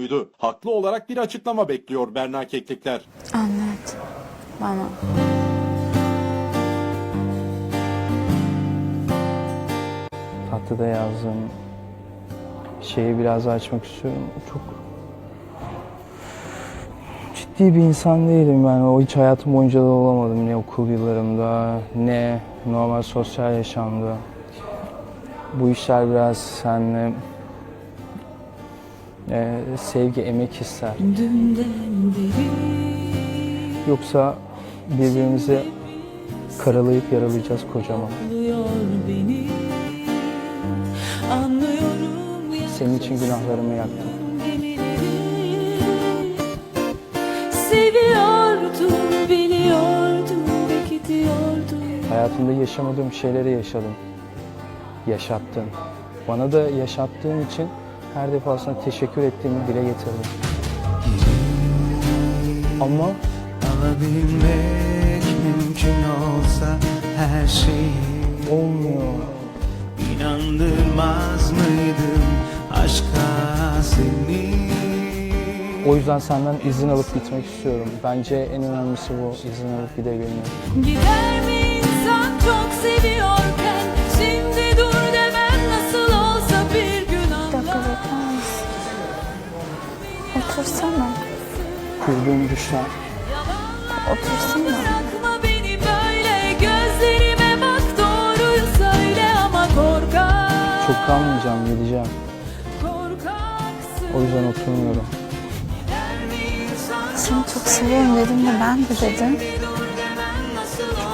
muydu? Haklı olarak bir açıklama bekliyor Berna Keklikler. Anlat bana. Tahtada yazdığım şeyi biraz daha açmak istiyorum. Çok ciddi bir insan değilim ben. O hiç hayatım boyunca da olamadım. Ne okul yıllarımda, ne normal sosyal yaşamda. Bu işler biraz seninle e, sevgi, emek ister. Yoksa birbirimizi karalayıp yaralayacağız kocaman. Senin için günahlarımı yaktım. Seviyordum, biliyordum ve gidiyordum. Hayatımda yaşamadığım şeyleri yaşadım. Yaşattın. Bana da yaşattığın için her defasında teşekkür ettiğimi dile getirdim. Ama Alabilmek mümkün olsa her şeyi olmuyor. inandırmaz mıydım aşka seni? O yüzden senden izin alıp gitmek istiyorum. Bence en önemlisi bu. izin alıp gidebilmek. Gider mi insan çok seviyorken Otursana. Kurduğum düşler. Otursana. Bırakma beni böyle gözlerime bak doğruyu söyle ama korkak Çok kalmayacağım, gideceğim. Korkaksın O yüzden oturmuyorum. Seni çok seviyorum dedim de ben de dedim.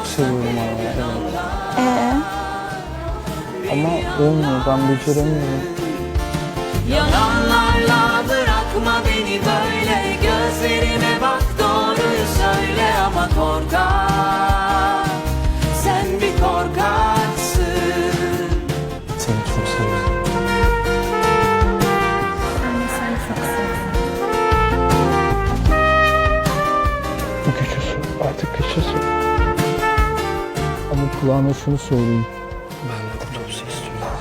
olsa Seviyorum hala, evet. Ee, Ama olmuyor, ben beceremiyorum. Beni böyle Gözlerime bak doğruyu söyle ama korkak Sen bir korkaksın Seni çok seviyorum. de seni çok seviyorum. Güçlüsün, artık güçlüsün. Ama kulağına şunu söyleyeyim. Ben de otopsi istiyorum.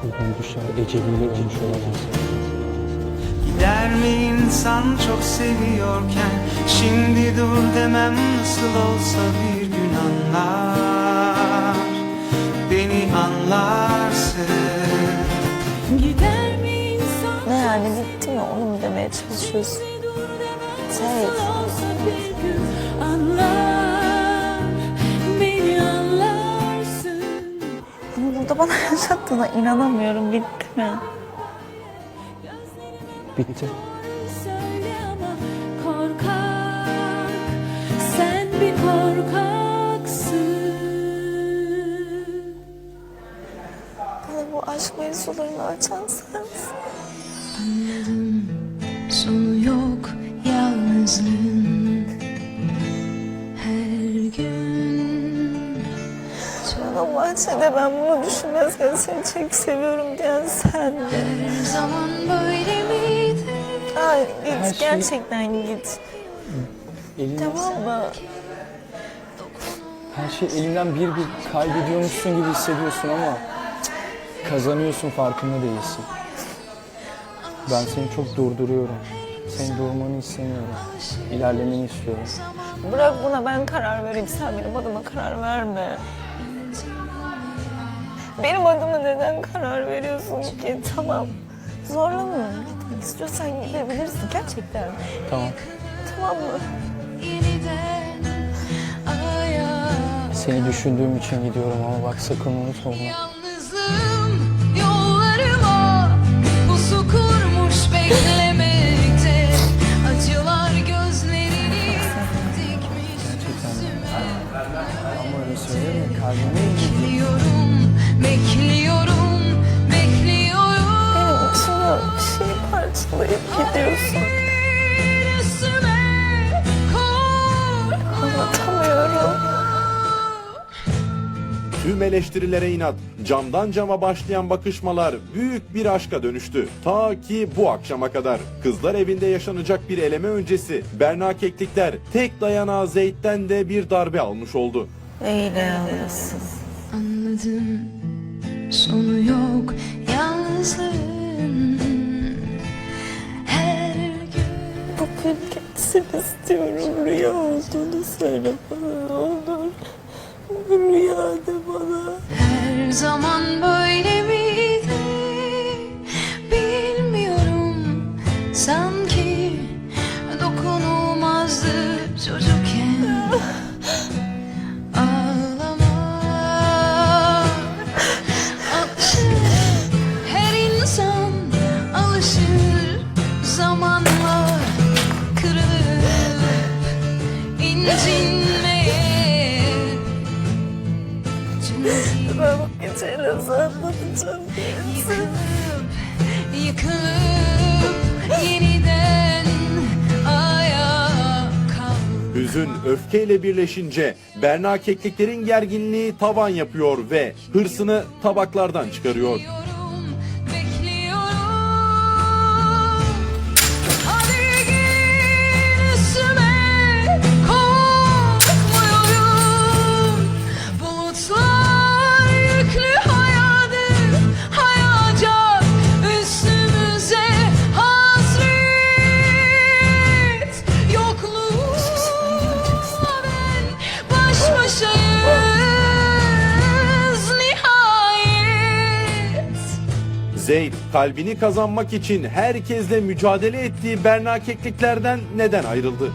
Kurban düşler eceliyle ölmüş olamaz. Gider mi insan çok seviyorken Şimdi dur demem nasıl olsa bir gün anlar Beni anlarsın Gider mi insan Ne yani bitti mi? Onu mu demeye çalışıyorsun? Şey, olsa bir gün anlar Beni anlarsın bunu burada bana yaşattığına inanamıyorum. Bitti mi? Bitti. Sen Bana bu aşk mevzularını açan sensin. Sonu yok yalnızlığın Her gün Bana bahçede ben bunu düşünmezken seni çok seviyorum diyen sendin. her zaman böyle? Ay Her git şey- gerçekten git. Elin, Tamam mı? her şey elinden bir bir kaybediyormuşsun gibi hissediyorsun ama cık, kazanıyorsun farkında değilsin. Ben seni çok durduruyorum. Senin durmanı istemiyorum. İlerlemeni istiyorum. Bırak buna ben karar vereyim. Sen benim adıma karar verme. Benim adıma neden karar veriyorsun ki? Tamam. Zorlama. Gitmek istiyorsan gidebilirsin. Gerçekten. Tamam. Tamam mı? Seni düşündüğüm için gidiyorum ama bak sakın unutma bunu. Parçalayıp gidiyorsun. Anlatamıyorum. Tüm eleştirilere inat, camdan cama başlayan bakışmalar büyük bir aşka dönüştü. Ta ki bu akşama kadar. Kızlar evinde yaşanacak bir eleme öncesi Berna Keklikler tek dayanağı Zeyt'ten de bir darbe almış oldu. Öyle yalnızsın. Anladım sonu yok yalnızlığın seni istiyorum. Rüya olduğunu söyle bana olur. Rüya de bana. Her zaman böyle miydi bilmiyorum Sanki Ben bu geceyi nasıl. Yıkılıp, yıkılıp yeniden. Hüzün öfkeyle birleşince Berna kekliklerin gerginliği tavan yapıyor ve hırsını tabaklardan çıkarıyor. Zeyd kalbini kazanmak için herkesle mücadele ettiği Berna kekliklerden neden ayrıldı?